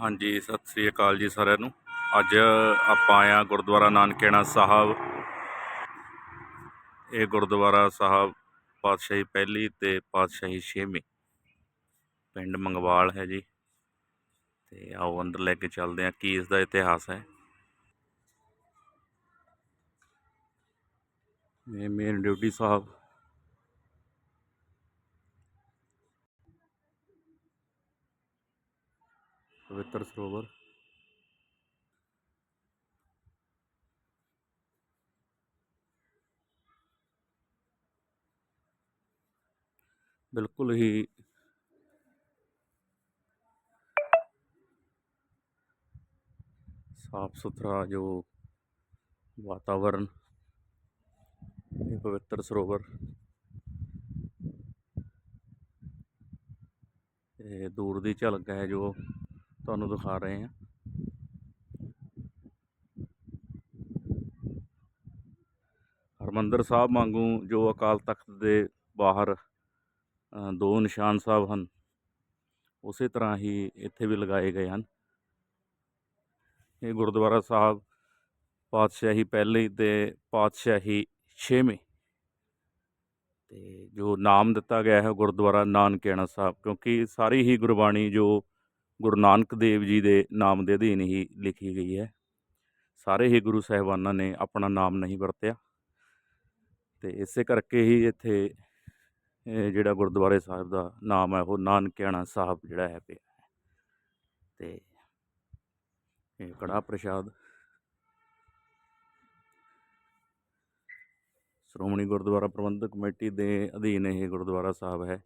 ਹਾਂਜੀ, ਸਤਿ ਸ੍ਰੀ ਅਕਾਲ ਜੀ ਸਾਰਿਆਂ ਨੂੰ। ਅੱਜ ਆਪਾਂ ਆਇਆ ਗੁਰਦੁਆਰਾ ਨਾਨਕੇਣਾ ਸਾਹਿਬ। ਇਹ ਗੁਰਦੁਆਰਾ ਸਾਹਿਬ ਪਾਤਸ਼ਾਹੀ ਪਹਿਲੀ ਤੇ ਪਾਤਸ਼ਾਹੀ ਛੇਵੀਂ। ਪਿੰਡ ਮੰਗਵਾਲ ਹੈ ਜੀ। ਤੇ ਆਓ ਅੰਦਰ ਲੈ ਕੇ ਚੱਲਦੇ ਹਾਂ, ਕੀ ਇਸ ਦਾ ਇਤਿਹਾਸ ਹੈ। ਇਹ ਮੇਨ ਡਿਊਟੀ ਸਾਹਿਬ। ਪਵਿੱਤਰ ਸਰੋਵਰ। ਬਿਲਕੁਲ ਹੀ ਸਾਫ਼ ਸੁਥਰਾ ਜੋ ਵਾਤਾਵਰਨ, ਇਹ ਪਵਿੱਤਰ ਸਰੋਵਰ। ਇਹ ਦੂਰ ਦੀ ਝਲਕ ਹੈ ਜੋ ਤੁਹਾਨੂੰ ਦਿਖਾ ਰਹੇ ਹਾਂ। ਹਰਮੰਦਰ ਸਾਹਿਬ ਵਾਂਗੂ ਜੋ ਅਕਾਲ ਤਖਤ ਦੇ ਬਾਹਰ ਦੋ ਨਿਸ਼ਾਨ ਸਾਹਿਬ ਹਨ, ਉਸੇ ਤਰ੍ਹਾਂ ਹੀ ਇੱਥੇ ਵੀ ਲਗਾਏ ਗਏ ਹਨ। ਇਹ ਗੁਰਦੁਆਰਾ ਸਾਹਿਬ ਪਾਤਸ਼ਾਹੀ ਪਹਿਲੀ ਤੇ ਪਾਤਸ਼ਾਹੀ ਛੇਵੀਂ। ਤੇ ਜੋ ਨਾਮ ਦਿੱਤਾ ਗਿਆ ਹੈ ਗੁਰਦੁਆਰਾ ਨਾਨਕਿਆਣਾ ਸਾਹਿਬ, ਕਿਉਂਕਿ ਸਾਰੀ ਹੀ ਗੁਰਬਾਣੀ ਜੋ ਗੁਰੂ ਨਾਨਕ ਦੇਵ ਜੀ ਦੇ ਨਾਮ ਦੇ ਅਧੀਨ ਹੀ ਲਿਖੀ ਗਈ ਹੈ। ਸਾਰੇ ਹੀ ਗੁਰੂ ਸਾਹਿਬਾਨਾਂ ਨੇ ਆਪਣਾ ਨਾਮ ਨਹੀਂ ਵਰਤਿਆ। ਤੇ ਇਸੇ ਕਰਕੇ ਹੀ ਇੱਥੇ ਜਿਹੜਾ ਗੁਰਦੁਆਰੇ ਸਾਹਿਬ ਦਾ ਨਾਮ ਹੈ, ਉਹ ਨਾਨਕਿਆਣਾ ਸਾਹਿਬ ਜਿਹੜਾ ਹੈ ਪਿਆ। ਹੈ। ਤੇ ਇਹ ਕੜਾ ਪ੍ਰਸ਼ਾਦ ਸ਼੍ਰੋਮਣੀ ਗੁਰਦੁਆਰਾ ਪ੍ਰਬੰਧਕ ਕਮੇਟੀ ਦੇ ਅਧੀਨ ਇਹ ਗੁਰਦੁਆਰਾ ਸਾਹਿਬ ਹੈ।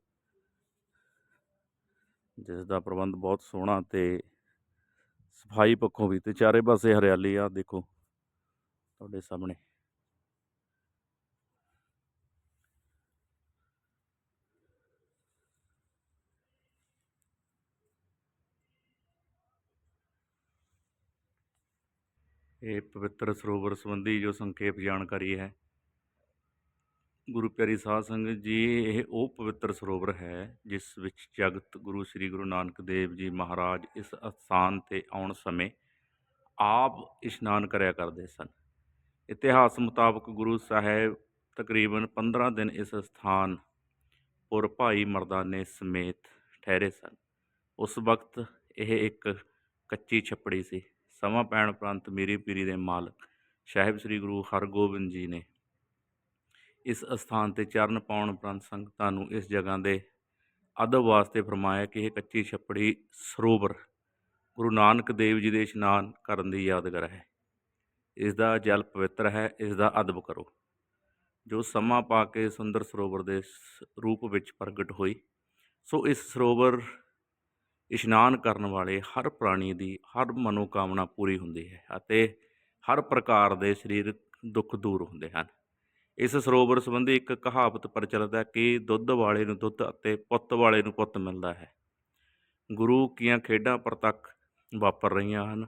ਜਿਸ ਦਾ ਪ੍ਰਬੰਧ ਬਹੁਤ ਸੋਹਣਾ ਤੇ ਸਫ਼ਾਈ ਪੱਖੋਂ ਵੀ, ਤੇ ਚਾਰੇ ਪਾਸੇ ਹਰਿਆਲੀ ਆ, ਦੇਖੋ। ਤੁਹਾਡੇ ਸਾਹਮਣੇ। ਇਹ ਪਵਿੱਤਰ ਸਰੋਵਰ ਸੰਬੰਧੀ ਜੋ ਸੰਖੇਪ ਜਾਣਕਾਰੀ ਹੈ ਗੁਰੂ ਪਿਆਰੀ ਸਾਧ ਸੰਗਤ ਜੀ, ਇਹ ਉਹ ਪਵਿੱਤਰ ਸਰੋਵਰ ਹੈ, ਜਿਸ ਵਿੱਚ ਜਗਤ ਗੁਰੂ ਸ੍ਰੀ ਗੁਰੂ ਨਾਨਕ ਦੇਵ ਜੀ ਮਹਾਰਾਜ ਇਸ ਅਸਥਾਨ ਤੇ ਆਉਣ ਸਮੇਂ ਆਪ ਇਸ਼ਨਾਨ ਕਰਿਆ ਕਰਦੇ ਸਨ। ਇਤਿਹਾਸ ਮੁਤਾਬਕ ਗੁਰੂ ਸਾਹਿਬ ਤਕਰੀਬਨ 15 ਦਿਨ ਇਸ ਸਥਾਨ ਪੁਰ ਭਾਈ ਮਰਦਾਨੇ ਸਮੇਤ ਠਹਿਰੇ ਸਨ। ਉਸ ਵਕਤ ਇਹ ਇੱਕ ਕੱਚੀ ਛੱਪੜੀ ਸੀ। ਸਮਾਂ ਪੈਣ ਉਪਰੰਤ ਮੀਰੀ ਪੀਰੀ ਦੇ ਮਾਲਕ ਸਾਹਿਬ ਸ੍ਰੀ ਗੁਰੂ ਹਰਗੋਬਿੰਦ ਜੀ ਨੇ ਇਸ ਅਸਥਾਨ ਤੇ ਚਰਨ ਪਾਉਣ ਉਪਰੰਤ ਸੰਗਤਾਂ ਨੂੰ ਇਸ ਜਗ੍ਹਾ ਦੇ ਅਦਬ ਵਾਸਤੇ ਫਰਮਾਇਆ ਕਿ ਇਹ ਕੱਚੀ ਛੱਪੜੀ ਸਰੋਵਰ ਗੁਰੂ ਨਾਨਕ ਦੇਵ ਜੀ ਦੇ ਇਸ਼ਨਾਨ ਕਰਨ ਦੀ ਯਾਦਗਾਰ ਹੈ। ਇਸ ਦਾ ਜਲ ਪਵਿੱਤਰ ਹੈ, ਇਸ ਦਾ ਅਦਬ ਕਰੋ। ਜੋ ਸਮਾਂ ਪਾ ਕੇ ਸੁੰਦਰ ਸਰੋਵਰ ਦੇ ਸ- ਰੂਪ ਵਿੱਚ ਪ੍ਰਗਟ ਹੋਈ, ਸੋ ਇਸ ਸਰੋਵਰ ਇਸ਼ਨਾਨ ਕਰਨ ਵਾਲੇ ਹਰ ਪ੍ਰਾਣੀ ਦੀ ਹਰ ਮਨੋਕਾਮਨਾ ਪੂਰੀ ਹੁੰਦੀ ਹੈ ਅਤੇ ਹਰ ਪ੍ਰਕਾਰ ਦੇ ਸਰੀਰਕ ਦੁੱਖ ਦੂਰ ਹੁੰਦੇ ਹਨ। ਇਸ ਸਰੋਵਰ ਸੰਬੰਧੀ ਇੱਕ ਕਹਾਵਤ ਪ੍ਰਚਲਿਤ ਹੈ ਕਿ ਦੁੱਧ ਵਾਲੇ ਨੂੰ ਦੁੱਧ ਅਤੇ ਪੁੱਤ ਵਾਲੇ ਨੂੰ ਪੁੱਤ ਮਿਲਦਾ ਹੈ। ਗੁਰੂ ਕੀਆਂ ਖੇਡਾਂ ਪ੍ਰਤੱਖ ਵਾਪਰ ਰਹੀਆਂ ਹਨ।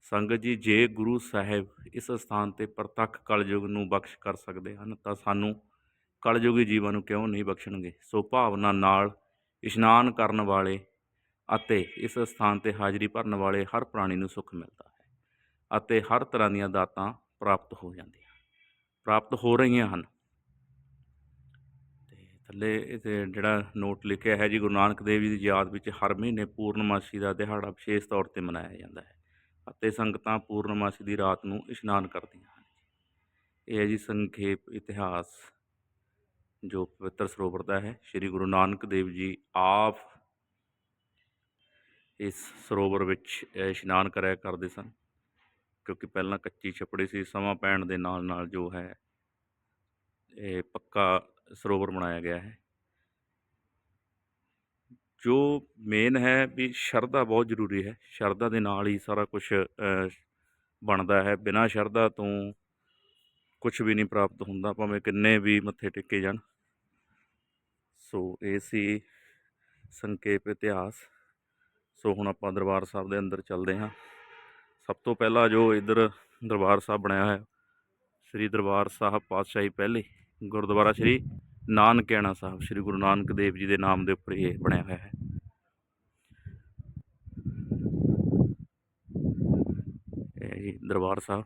ਸੰਗਤ ਜੀ, ਜੇ ਗੁਰੂ ਸਾਹਿਬ ਇਸ ਸਥਾਨ ਤੇ ਪ੍ਰਤੱਖ ਕਲਯੁਗ ਨੂੰ ਬਖਸ਼ ਕਰ ਸਕਦੇ ਹਨ, ਤਾਂ ਸਾਨੂੰ ਕਲਯੁਗੀ ਜੀਵਨ ਨੂੰ ਕਿਉਂ ਨਹੀਂ ਬਖਸ਼ਣਗੇ? ਸੋ ਭਾਵਨਾ ਨਾਲ ਇਸ਼ਨਾਨ ਕਰਨ ਵਾਲੇ ਅਤੇ ਇਸ ਸਥਾਨ ਤੇ ਹਾਜ਼ਰੀ ਭਰਨ ਵਾਲੇ ਹਰ ਪ੍ਰਾਣੀ ਨੂੰ ਸੁੱਖ ਮਿਲਦਾ ਹੈ ਅਤੇ ਹਰ ਤਰ੍ਹਾਂ ਦੀਆਂ ਦਾਤਾਂ ਪ੍ਰਾਪਤ ਹੋ ਜਾਂਦੀਆਂ ਪ੍ਰਾਪਤ ਹੋ ਰਹੀਆਂ ਹਨ। ਤੇ ਥੱਲੇ ਇਹ ਜਿਹੜਾ ਨੋਟ ਲਿਖਿਆ ਹੈ ਜੀ, ਗੁਰੂ ਨਾਨਕ ਦੇਵ ਜੀ ਦੀ ਯਾਦ ਵਿੱਚ ਹਰ ਮਹੀਨੇ ਪੂਰਨਮਾਸ਼ੀ ਦਾ ਦਿਹਾੜਾ ਵਿਸ਼ੇਸ਼ ਤੌਰ ਤੇ ਮਨਾਇਆ ਜਾਂਦਾ ਹੈ ਅਤੇ ਸੰਗਤਾਂ ਪੂਰਨਮਾਸ਼ੀ ਦੀ ਰਾਤ ਨੂੰ ਇਸ਼ਨਾਨ ਕਰਦੀਆਂ ਹਨ ਇਹ ਹੈ ਜੀ ਸੰਖੇਪ ਇਤਿਹਾਸ ਜੋ ਪਵਿੱਤਰ ਸਰੋਵਰ ਦਾ ਹੈ। ਸ੍ਰੀ ਗੁਰੂ ਨਾਨਕ ਦੇਵ ਜੀ ਆਪ ਇਸ ਸਰੋਵਰ ਵਿੱਚ ਇਸ਼ਨਾਨ ਕਰਿਆ ਕਰਦੇ ਸਨ। ਕਿਉਂਕਿ ਪਹਿਲਾਂ ਕੱਚੀ ਛਪੜੀ ਸੀ, ਸਮਾਂ ਪੈਣ ਦੇ ਨਾਲ ਨਾਲ ਜੋ ਹੈ, ਇਹ ਪੱਕਾ ਸਰੋਵਰ ਬਣਾਇਆ ਗਿਆ ਹੈ। ਜੋ ਮੇਨ ਹੈ ਵੀ ਸ਼ਰਧਾ ਬਹੁਤ ਜ਼ਰੂਰੀ ਹੈ, ਸ਼ਰਧਾ ਦੇ ਨਾਲ ਹੀ ਸਾਰਾ ਕੁਝ ਬਣਦਾ ਹੈ। ਬਿਨਾਂ ਸ਼ਰਧਾ ਤੋਂ ਕੁਝ ਵੀ ਨਹੀਂ ਪ੍ਰਾਪਤ ਹੁੰਦਾ, ਭਾਵੇਂ ਕਿੰਨੇ ਵੀ ਮੱਥੇ ਟੇਕੇ ਜਾਣ। ਸੋ, ਇਹ ਸੀ ਸੰਖੇਪ ਇਤਿਹਾਸ। ਸੋ, ਹੁਣ ਆਪਾਂ ਦਰਬਾਰ ਸਾਹਿਬ ਦੇ ਅੰਦਰ ਚੱਲਦੇ ਹਾਂ। ਸਭ ਤੋਂ ਪਹਿਲਾਂ ਜੋ ਇੱਧਰ ਦਰਬਾਰ ਸਾਹਿਬ ਬਣਿਆ ਹੋਇਆ, ਸ੍ਰੀ ਦਰਬਾਰ ਸਾਹਿਬ ਪਾਤਸ਼ਾਹੀ ਪਹਿਲੇ, ਗੁਰਦੁਆਰਾ ਸ੍ਰੀ ਨਾਨਕੈਣਾ ਸਾਹਿਬ, ਸ੍ਰੀ ਗੁਰੂ ਨਾਨਕ ਦੇਵ ਜੀ ਦੇ ਨਾਮ ਦੇ ਉੱਪਰ ਇਹ ਬਣਿਆ ਹੋਇਆ ਹੈ। ਇਹ ਜੀ ਦਰਬਾਰ ਸਾਹਿਬ।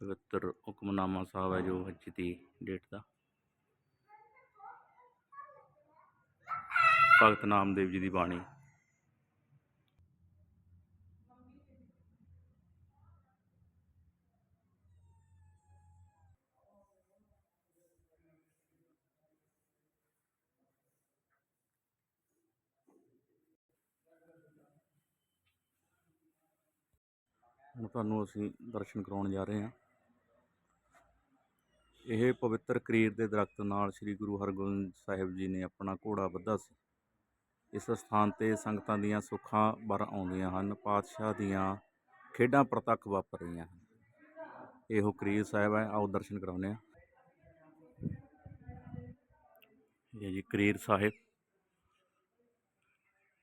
ਪਵਿੱਤਰ ਹੁਕਮਨਾਮਾ ਸਾਹਿਬ ਹੈ ਜੋ ਅੱਜ ਦੀ ਡੇਟ ਦਾ। ਭਗਤ ਨਾਮਦੇਵ ਜੀ ਦੀ ਬਾਣੀ। ਹੁਣ ਤੁਹਾਨੂੰ ਅਸੀਂ ਦਰਸ਼ਨ ਕਰਾਉਣ ਜਾ ਰਹੇ ਹਾਂ। ਇਹ ਪਵਿੱਤਰ ਕਰੀਰ ਦੇ ਦਰਖਤ ਨਾਲ ਸ੍ਰੀ ਗੁਰੂ ਹਰਗੋਬਿੰਦ ਸਾਹਿਬ ਜੀ ਨੇ ਆਪਣਾ ਘੋੜਾ ਬੱਧਾ ਸੀ। ਇਸ ਸਥਾਨ ਤੇ ਸੰਗਤਾਂ ਦੀਆਂ ਸੁੱਖਾਂ ਬਰ ਆਉਂਦੀਆਂ ਹਨ, ਪਾਤਸ਼ਾਹ ਦੀਆਂ ਖੇਡਾਂ ਪ੍ਰਤੱਖ ਵਾਪਰ ਰਹੀਆਂ ਹਨ। ਇਹੋ ਕਰੀਰ ਸਾਹਿਬ ਹੈ, ਆਓ ਦਰਸ਼ਨ ਕਰਾਉਂਦੇ ਹਾਂ। ਇਹ ਜੀ ਕਰੀਰ ਸਾਹਿਬ।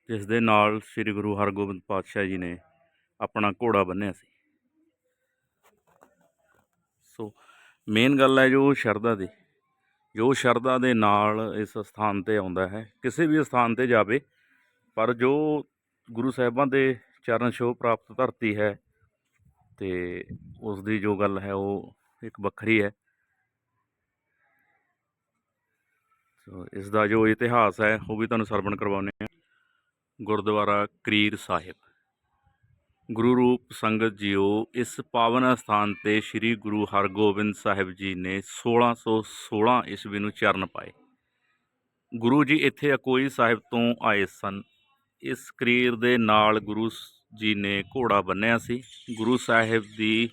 ਜਿਸ ਦੇ ਨਾਲ ਸ੍ਰੀ ਗੁਰੂ ਹਰਗੋਬਿੰਦ ਪਾਤਸ਼ਾਹ ਜੀ ਨੇ ਆਪਣਾ ਘੋੜਾ ਬੰਨਿਆ ਸੀ। ਸੋ ਮੇਨ ਗੱਲ ਹੈ ਜੋ ਸ਼ਰਧਾ ਦੀ, ਜੋ ਸ਼ਰਧਾ ਦੇ ਨਾਲ ਇਸ ਸਥਾਨ ਤੇ ਆਉਂਦਾ ਹੈ, ਕਿਸੇ ਵੀ ਸਥਾਨ ਤੇ ਜਾਵੇ, ਪਰ ਜੋ ਗੁਰੂ ਸਾਹਿਬਾਂ ਦੇ ਚਰਨ ਛੋਹ ਪ੍ਰਾਪਤ ਧਰਤੀ ਹੈ ਤੇ ਉਸ ਦੀ ਜੋ ਗੱਲ ਹੈ ਉਹ ਇੱਕ ਵੱਖਰੀ ਹੈ। ਸੋ ਇਸ ਦਾ ਜੋ ਇਤਿਹਾਸ ਹੈ, ਉਹ ਵੀ ਤੁਹਾਨੂੰ ਸਰਵਣ ਕਰਵਾਉਂਦੇ ਹਾਂ। ਗੁਰਦੁਆਰਾ ਕਰੀਰ ਸਾਹਿਬ। ਗੁਰੂ ਰੂਪ ਸੰਗਤ ਜੀਓ, ਇਸ ਪਾਵਨ ਅਸਥਾਨ ਤੇ ਸ੍ਰੀ ਗੁਰੂ ਹਰਗੋਬਿੰਦ ਸਾਹਿਬ ਜੀ ਨੇ 1616 ਈਸਵੀ ਨੂੰ ਚਰਨ ਪਾਏ। ਗੁਰੂ ਜੀ ਇੱਥੇ ਅਕੋਈ ਸਾਹਿਬ ਤੋਂ ਆਏ ਸਨ। ਇਸ ਕਰੀਰ ਦੇ ਨਾਲ ਗੁਰੂ ਜੀ ਨੇ ਘੋੜਾ ਬੰਨਿਆ ਸੀ। ਗੁਰੂ ਸਾਹਿਬ ਦੀ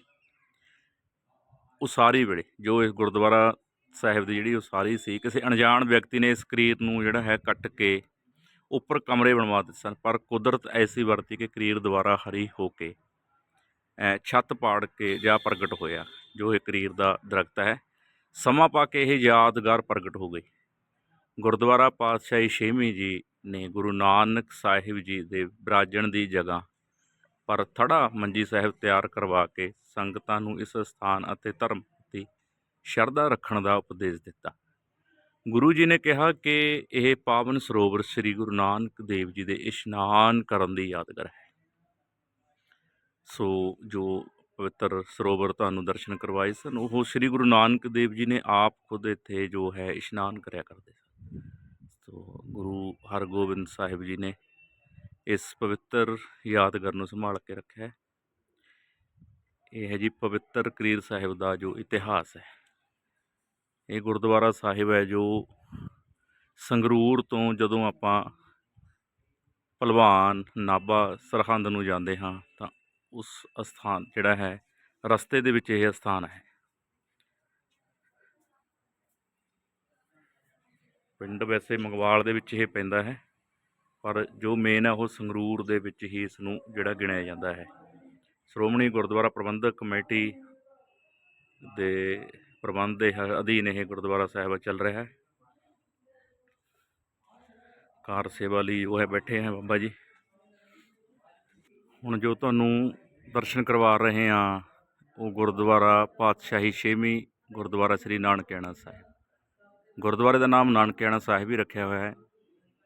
ਉਸਾਰੀ ਵੇਲੇ, ਜੋ ਇਸ ਗੁਰਦੁਆਰਾ ਸਾਹਿਬ ਦੀ ਜਿਹੜੀ ਉਸਾਰੀ ਸੀ, ਕਿਸੇ ਅਣਜਾਣ ਵਿਅਕਤੀ ਨੇ ਇਸ ਕਰੀਰ ਨੂੰ ਜਿਹੜਾ ਹੈ ਕੱਟ ਕੇ ਉੱਪਰ ਕਮਰੇ ਬਣਵਾ ਦਿੱਤੇ ਸਨ, ਪਰ ਕੁਦਰਤ ਐਸੀ ਵਰਤੀ ਕਿ ਕਰੀਰ ਦੁਆਰਾ ਹਰੀ ਹੋ ਕੇ ਛੱਤ ਪਾੜ ਕੇ ਜਾ ਪ੍ਰਗਟ ਹੋਇਆ, ਜੋ ਇਹ ਕਰੀਰ ਦਾ ਦਰਖਤ ਹੈ। ਸਮਾਂ ਪਾ ਕੇ ਇਹ ਯਾਦਗਾਰ ਪ੍ਰਗਟ ਹੋ ਗਈ। ਗੁਰਦੁਆਰਾ ਪਾਤਸ਼ਾਹੀ ਛੇਵੀਂ ਜੀ ਨੇ ਗੁਰੂ ਨਾਨਕ ਸਾਹਿਬ ਜੀ ਦੇ ਬਰਾਜਣ ਦੀ ਜਗ੍ਹਾ ਪਰ ਥੜਾ ਮੰਜੀ ਸਾਹਿਬ ਤਿਆਰ ਕਰਵਾ ਕੇ ਸੰਗਤਾਂ ਨੂੰ ਇਸ ਸਥਾਨ ਅਤੇ ਧਰਮ ਦੀ ਸ਼ਰਧਾ ਰੱਖਣ ਦਾ ਉਪਦੇਸ਼ ਦਿੱਤਾ। ਗੁਰੂ ਜੀ ਨੇ ਕਿਹਾ ਕਿ ਇਹ ਪਾਵਨ ਸਰੋਵਰ ਸ੍ਰੀ ਗੁਰੂ ਨਾਨਕ ਦੇਵ ਜੀ ਦੇ ਇਸ਼ਨਾਨ ਕਰਨ ਦੀ ਯਾਦਗਾਰ ਹੈ। ਸੋ ਜੋ ਪਵਿੱਤਰ ਸਰੋਵਰ ਤੁਹਾਨੂੰ ਦਰਸ਼ਨ ਕਰਵਾਏ ਸਨ, ਉਹ ਸ੍ਰੀ ਗੁਰੂ ਨਾਨਕ ਦੇਵ ਜੀ ਨੇ ਆਪ ਖੁਦ ਇੱਥੇ ਜੋ ਹੈ ਇਸ਼ਨਾਨ ਕਰਿਆ ਕਰਦੇ ਸਨ। ਸੋ ਗੁਰੂ ਹਰਗੋਬਿੰਦ ਸਾਹਿਬ ਜੀ ਨੇ ਇਸ ਪਵਿੱਤਰ ਯਾਦਗਾਰ ਨੂੰ ਸੰਭਾਲ ਕੇ ਰੱਖਿਆ ਹੈ। ਇਹ ਹੈ ਜੀ ਪਵਿੱਤਰ ਕਰੀਰ ਸਾਹਿਬ ਦਾ ਜੋ ਇਤਿਹਾਸ ਹੈ। ਇਹ ਗੁਰਦੁਆਰਾ ਸਾਹਿਬ ਹੈ ਜੋ ਸੰਗਰੂਰ ਤੋਂ ਜਦੋਂ ਆਪਾਂ ਭਲਵਾਨ ਨਾਭਾ, ਸਰਹੰਦ ਨੂੰ ਜਾਂਦੇ ਹਾਂ ਤਾਂ ਉਸ ਅਸਥਾਨ ਜਿਹੜਾ ਹੈ, ਰਸਤੇ ਦੇ ਵਿੱਚ ਇਹ ਅਸਥਾਨ ਹੈ। ਪਿੰਡ ਵੈਸੇ ਮੰਗਵਾਲ ਦੇ ਵਿੱਚ ਇਹ ਪੈਂਦਾ ਹੈ, ਪਰ ਜੋ ਮੇਨ ਹੈ ਉਹ ਸੰਗਰੂਰ ਦੇ ਵਿੱਚ ਹੀ ਇਸ ਨੂੰ ਜਿਹੜਾ ਗਿਣਿਆ ਜਾਂਦਾ ਹੈ। ਸ਼੍ਰੋਮਣੀ ਗੁਰਦੁਆਰਾ ਪ੍ਰਬੰਧਕ ਕਮੇਟੀ ਦੇ ਪ੍ਰਬੰਧ ਦੇ ਹ- ਅਧੀਨ ਇਹ ਗੁਰਦੁਆਰਾ ਸਾਹਿਬ ਚੱਲ ਰਿਹਾ ਹੈ। ਕਾਰ ਸੇਵਾ ਲਈ ਉਹ ਬੈਠੇ ਹੈ ਬਾਬਾ ਜੀ। ਹੁਣ ਜੋ ਤੁਹਾਨੂੰ ਦਰਸ਼ਨ ਕਰਵਾ ਰਹੇ ਹਾਂ, ਉਹ ਗੁਰਦੁਆਰਾ ਪਾਤਸ਼ਾਹੀ ਛੇਵੀਂ ਗੁਰਦੁਆਰਾ ਸ੍ਰੀ ਨਾਨਕਿਆਣਾ ਸਾਹਿਬ। ਗੁਰਦੁਆਰੇ ਦਾ ਨਾਮ ਨਾਨਕਿਆਣਾ ਸਾਹਿਬ ਹੀ ਰੱਖਿਆ ਹੋਇਆ ਹੈ।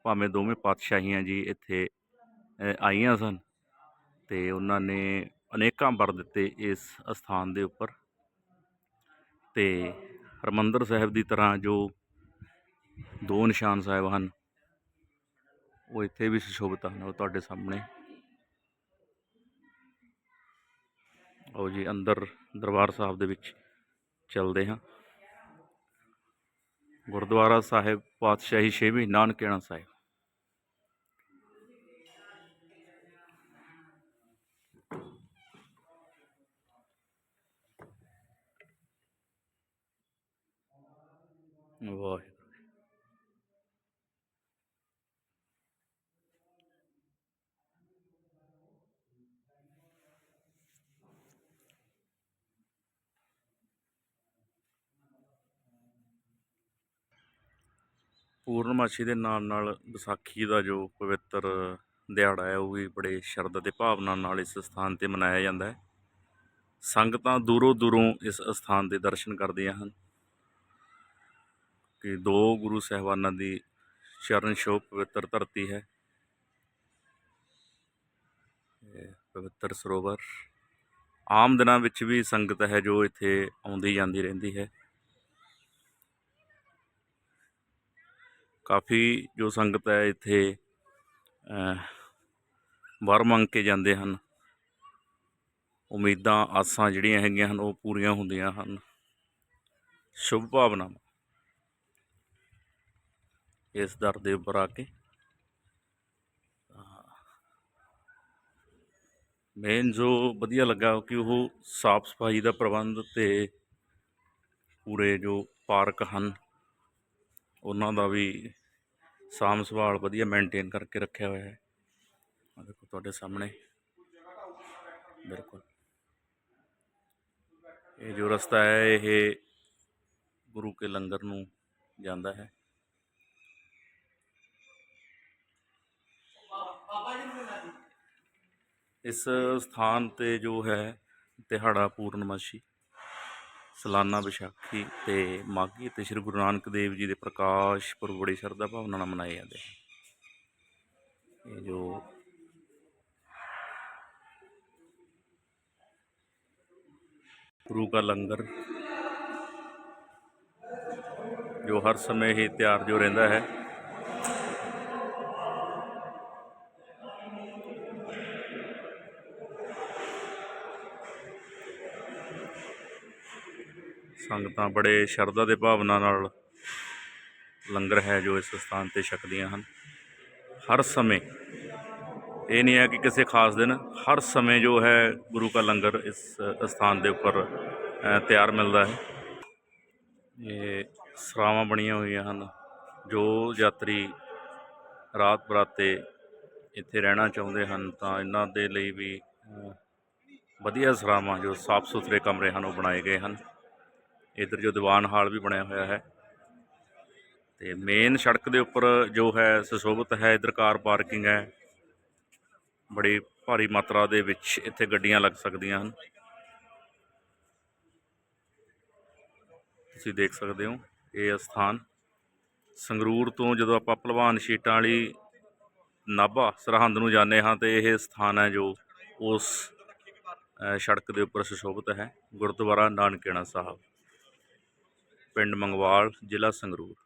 ਭਾਵੇਂ ਦੋਵੇਂ ਪਾਤਸ਼ਾਹੀਆਂ ਜੀ ਇੱਥੇ ਆਈਆਂ ਸਨ, ਤੇ ਉਹਨਾਂ ਨੇ ਅਨੇਕਾਂ ਵਰ ਦਿੱਤੇ ਇਸ ਅਸਥਾਨ ਦੇ ਉੱਪਰ। ਤੇ ਹਰਮੰਦਰ ਸਾਹਿਬ ਦੀ ਤਰ੍ਹਾਂ ਜੋ ਦੋ ਨਿਸ਼ਾਨ ਸਾਹਿਬ ਹਨ, ਉਹ ਇੱਥੇ ਵੀ ਸੁਸ਼ੋਭਿਤ ਹਨ, ਉਹ ਤੁਹਾਡੇ ਸਾਹਮਣੇ। ਆਓ ਜੀ, ਅੰਦਰ ਦਰਬਾਰ ਸਾਹਿਬ ਦੇ ਵਿੱਚ ਚੱਲਦੇ ਹਾਂ। ਗੁਰਦੁਆਰਾ ਸਾਹਿਬ ਪਾਤਸ਼ਾਹੀ ਛੇਵੀਂ ਨਾਨਕਿਆਣਾ ਸਾਹਿਬ। ਵਾਹਿਗੁਰੂ। ਪੂਰਨਮਾਸ਼ੀ ਦੇ ਨਾਲ ਨਾਲ ਵਿਸਾਖੀ ਦਾ ਜੋ ਪਵਿੱਤਰ ਦਿਹਾੜਾ ਹੈ, ਉਹ ਵੀ ਬੜੇ ਸ਼ਰਧਾ ਤੇ ਭਾਵਨਾ ਨਾਲ ਇਸ ਸਥਾਨ ਤੇ ਮਨਾਇਆ ਜਾਂਦਾ ਹੈ। ਸੰਗਤਾਂ ਦੂਰੋਂ ਦੂਰੋਂ ਇਸ ਅਸਥਾਨ ਦੇ ਦਰਸ਼ਨ ਕਰਦੀਆਂ ਹਨ। ਕਿ ਦੋ ਗੁਰੂ ਸਾਹਿਬਾਨਾਂ ਦੀ ਚਰਨ ਛੋਹ ਪਵਿੱਤਰ ਧਰਤੀ ਹੈ। ਪਵਿੱਤਰ ਸਰੋਵਰ। ਆਮ ਦਿਨਾਂ ਵਿੱਚ ਵੀ ਸੰਗਤ ਹੈ ਜੋ ਇੱਥੇ ਆਉਂਦੀ ਜਾਂਦੀ ਰਹਿੰਦੀ ਹੈ। ਕਾਫੀ ਜੋ ਸੰਗਤ ਹੈ ਇੱਥੇ ਅਹ, ਵਰ ਮੰਗ ਕੇ ਜਾਂਦੇ ਹਨ। ਉਮੀਦਾਂ ਆਸਾਂ ਜਿਹੜੀਆਂ ਹੈਗੀਆਂ ਹਨ ਉਹ ਪੂਰੀਆਂ ਹੁੰਦੀਆਂ ਹਨ। ਸ਼ੁਭ ਭਾਵਨਾਵਾਂ। ਇਸ ਦਰ ਦੇ ਉੱਪਰ ਆ ਕੇ। ਮੇਨ ਜੋ ਵਧੀਆ ਲੱਗਾ ਕਿ ਉਹ ਸਾਫ਼ ਸਫ਼ਾਈ ਦਾ ਪ੍ਰਬੰਧ ਤੇ ਪੂਰੇ ਜੋ ਪਾਰਕ ਹਨ, ਉਹਨਾਂ ਦਾ ਵੀ ਸਾਂਭ ਸੰਭਾਲ ਵਧੀਆ ਮੇਨਟੇਨ ਕਰਕੇ ਰੱਖਿਆ ਹੋਇਆ ਹੈ। ਆ ਦੇਖੋ ਤੁਹਾਡੇ ਸਾਹਮਣੇ। ਬਿਲਕੁਲ। ਇਹ ਜੋ ਰਸਤਾ ਹੈ, ਇਹ ਗੁਰੂ ਕੇ ਲੰਗਰ ਨੂੰ ਜਾਂਦਾ ਹੈ। ਇਸ ਸਥਾਨ ਤੇ ਜੋ ਹੈ ਦਿਹਾੜਾ ਪੂਰਨਮਾਸ਼ੀ, ਸਲਾਨਾ ਵਿਸਾਖੀ ਤੇ ਮਾਘੀ ਤੇ ਸ੍ਰੀ ਗੁਰੂ ਨਾਨਕ ਦੇਵ ਜੀ ਦੇ ਪ੍ਰਕਾਸ਼ ਪੁਰਬ ਬੜੀ ਸ਼ਰਧਾ ਭਾਵਨਾ ਨਾਲ ਮਨਾਏ ਜਾਂਦੇ ਹਨ। ਇਹ ਜੋ ਗੁਰੂ ਦਾ ਲੰਗਰ, ਜੋ ਹਰ ਸਮੇਂ ਹੀ ਤਿਆਰ ਜੋ ਰਹਿੰਦਾ ਹੈ ਸੰਗਤਾਂ ਬੜੇ ਸ਼ਰਧਾ ਦੇ ਭਾਵਨਾ ਨਾਲ ਲੰਗਰ ਹੈ ਜੋ ਇਸ ਸਥਾਨ ਤੇ ਛਕਦੀਆਂ ਹਨ। ਹਰ ਸਮੇਂ, ਇਹ ਨਹੀਂ ਹੈ ਕਿ ਕਿਸੇ ਖਾਸ ਦਿਨ, ਹਰ ਸਮੇਂ ਜੋ ਹੈ ਗੁਰੂ ਦਾ ਲੰਗਰ ਇਸ ਸਥਾਨ ਦੇ ਉੱਪਰ ਤਿਆਰ ਮਿਲਦਾ ਹੈ। ਇਹ ਸਰਾਵਾਂ ਬਣੀਆਂ ਹੋਈਆਂ ਹਨ, ਜੋ ਯਾਤਰੀ ਰਾਤ ਬਰਾਤੇ ਇੱਥੇ ਰਹਿਣਾ ਚਾਹੁੰਦੇ ਹਨ, ਤਾਂ ਇਹਨਾਂ ਦੇ ਲਈ ਵੀ ਵਧੀਆ ਸਰਾਵਾਂ ਜੋ ਸਾਫ਼ ਸੁਥਰੇ ਕਮਰੇ ਹਨ, ਉਹ ਬਣਾਏ ਗਏ ਹਨ। ਇੱਧਰ ਜੋ ਦੀਵਾਨ ਹਾਲ ਵੀ ਬਣਿਆ ਹੋਇਆ ਹੈ। ਤੇ ਮੇਨ ਸੜਕ ਦੇ ਉੱਪਰ ਜੋ ਹੈ, ਸੁਸ਼ੋਭਿਤ ਹੈ, ਇੱਧਰ ਕਾਰ ਪਾਰਕਿੰਗ ਹੈ। ਬੜੀ ਭਾਰੀ ਮਾਤਰਾ ਦੇ ਵਿੱਚ ਇੱਥੇ ਗੱਡੀਆਂ ਲੱਗ ਸਕਦੀਆਂ ਹਨ। ਤੁਸੀਂ ਦੇਖ ਸਕਦੇ ਹੋ, ਇਹ ਸਥਾਨ। ਸੰਗਰੂਰ ਤੋਂ ਜਦੋਂ ਆਪਾਂ ਭਲਵਾਨ ਸ਼ੀਟਾਂ ਵਾਲੀ ਨਾਭਾ, ਸਰਹੰਦ ਨੂੰ ਜਾਂਦੇ ਹਾਂ, ਤੇ ਇਹ ਸਥਾਨ ਹੈ ਜੋ ਉਸ ਸੜਕ ਦੇ ਉੱਪਰ ਸੁਸ਼ੋਭਿਤ ਹੈ। ਗੁਰਦੁਆਰਾ ਨਾਨਕੇਣਾ ਸਾਹਿਬ। ਪਿੰਡ ਮੰਗਵਾਲ ਜ਼ਿਲ੍ਹਾ ਸੰਗਰੂਰ।